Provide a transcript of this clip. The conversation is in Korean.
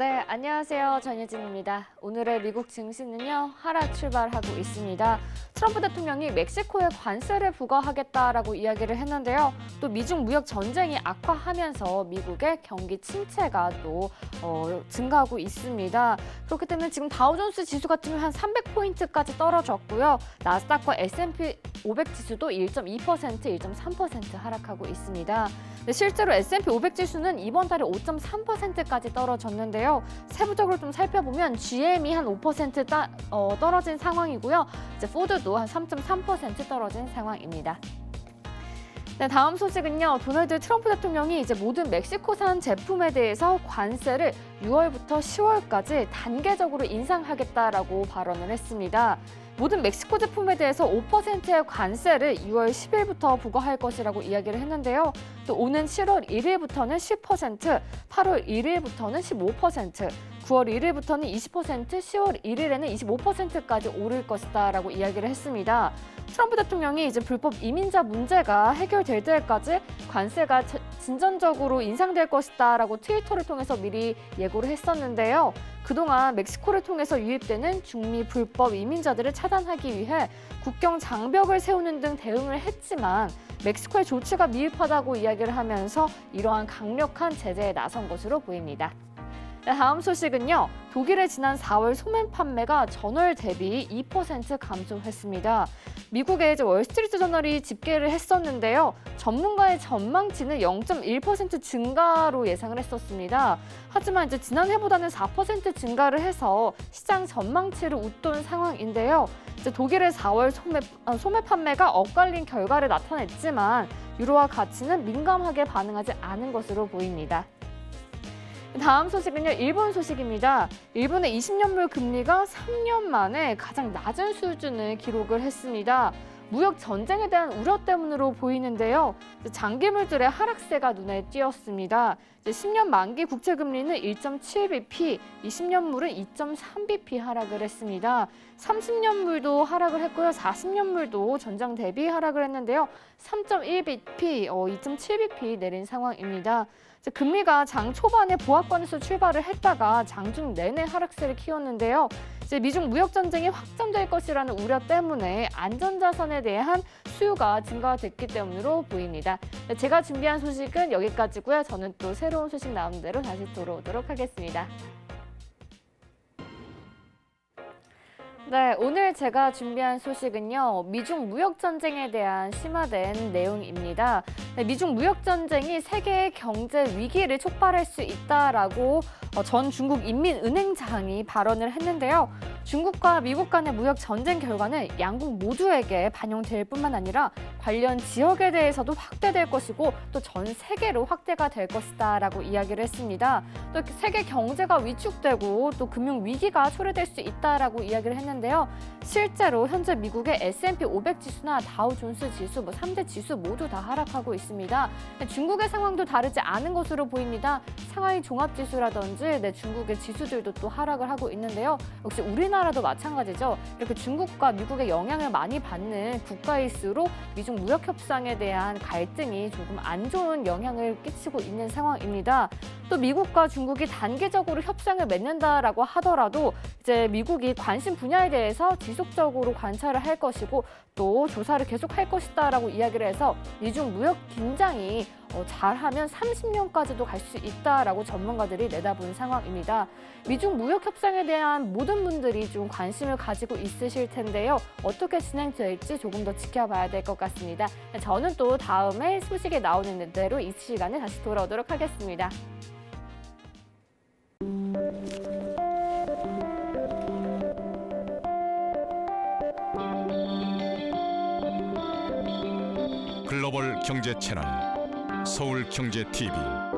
네, 안녕하세요. 전예진입니다. 오늘의 미국 증시는요, 하락 출발하고 있습니다. 트럼프 대통령이 멕시코에 관세를 부과하겠다라고 이야기를 했는데요. 또 미중 무역 전쟁이 악화하면서 미국의 경기 침체가 또 어, 증가하고 있습니다. 그렇기 때문에 지금 다우존스 지수 같은 경우 한 300포인트까지 떨어졌고요. 나스닥과 S&P 500 지수도 1.2%, 1.3% 하락하고 있습니다. 네, 실제로 S&P 500 지수는 이번 달에 5.3%까지 떨어졌는데요. 세부적으로 좀 살펴보면 GM이 한 5% 따, 어, 떨어진 상황이고요. 이제 포드도 한 3.3% 떨어진 상황입니다. 네, 다음 소식은요. 도널드 트럼프 대통령이 이제 모든 멕시코산 제품에 대해서 관세를 6월부터 10월까지 단계적으로 인상하겠다라고 발언을 했습니다. 모든 멕시코 제품에 대해서 5%의 관세를 6월 10일부터 부과할 것이라고 이야기를 했는데요. 또 오는 7월 1일부터는 10%, 8월 1일부터는 15%, 9월 1일부터는 20%, 10월 1일에는 25%까지 오를 것이다라고 이야기를 했습니다. 트럼프 대통령이 이제 불법 이민자 문제가 해결될 때까지 관세가 저- 진전적으로 인상될 것이다라고 트위터를 통해서 미리 예고를 했었는데요. 그동안 멕시코를 통해서 유입되는 중미 불법 이민자들을 차단하기 위해 국경 장벽을 세우는 등 대응을 했지만 멕시코의 조치가 미흡하다고 이야기를 하면서 이러한 강력한 제재에 나선 것으로 보입니다. 네, 다음 소식은요. 독일의 지난 4월 소매 판매가 전월 대비 2% 감소했습니다. 미국의 월스트리트 저널이 집계를 했었는데요. 전문가의 전망치는 0.1% 증가로 예상을 했었습니다. 하지만 이제 지난해보다는 4% 증가를 해서 시장 전망치를 웃돈 상황인데요. 이제 독일의 4월 소매, 아, 소매 판매가 엇갈린 결과를 나타냈지만 유로화 가치는 민감하게 반응하지 않은 것으로 보입니다. 다음 소식은요, 일본 소식입니다. 일본의 20년물 금리가 3년 만에 가장 낮은 수준을 기록을 했습니다. 무역 전쟁에 대한 우려 때문으로 보이는데요. 장기물들의 하락세가 눈에 띄었습니다. 이제 10년 만기 국채 금리는 1.7bp, 20년물은 2.3bp 하락을 했습니다. 30년물도 하락을 했고요. 40년물도 전장 대비 하락을 했는데요. 3.1bp, 어, 2.7bp 내린 상황입니다. 금리가 장 초반에 보합권에서 출발을 했다가 장중 내내 하락세를 키웠는데요. 이제 미중 무역 전쟁이 확전될 것이라는 우려 때문에 안전자산에 대한 수요가 증가됐기 때문으로 보입니다. 네, 제가 준비한 소식은 여기까지고요. 저는 또 새로운 소식 나오는 대로 다시 돌아오도록 하겠습니다. 네, 오늘 제가 준비한 소식은요. 미중 무역 전쟁에 대한 심화된 내용입니다. 네, 미중 무역 전쟁이 세계의 경제 위기를 촉발할 수 있다라고 어, 전 중국 인민은행장이 발언을 했는데요. 중국과 미국 간의 무역 전쟁 결과는 양국 모두에게 반영될 뿐만 아니라 관련 지역에 대해서도 확대될 것이고 또 전 세계로 확대가 될 것이다라고 이야기를 했습니다. 또 세계 경제가 위축되고 또 금융 위기가 초래될 수 있다라고 이야기를 했는데요. 실제로 현재 미국의 S&P 500 지수나 다우 존스 지수, 뭐 3대 지수 모두 다 하락하고 있습니다. 중국의 상황도 다르지 않은 것으로 보입니다. 상하이 종합 지수라든지 네, 중국의 지수들도 또 하락을 하고 있는데요. 역시 우리 나라도 마찬가지죠. 이렇게 중국과 미국의 영향을 많이 받는 국가일수록 미중 무역 협상에 대한 갈등이 조금 안 좋은 영향을 끼치고 있는 상황입니다. 또 미국과 중국이 단계적으로 협상을 맺는다라고 하더라도 이제 미국이 관심 분야에 대해서 지속적으로 관찰을 할 것이고 또 조사를 계속 할 것이다라고 이야기를 해서 미중 무역 긴장이 어, 잘하면 30년까지도 갈 수 있다라고 전문가들이 내다본 상황입니다. 미중 무역 협상에 대한 모든 분들이 좀 관심을 가지고 있으실 텐데요. 어떻게 진행될지 조금 더 지켜봐야 될 것 같습니다. 저는 또 다음에 소식이 나오는 대로 이 시간에 다시 돌아오도록 하겠습니다. 글로벌 경제 채널 서울 경제 TV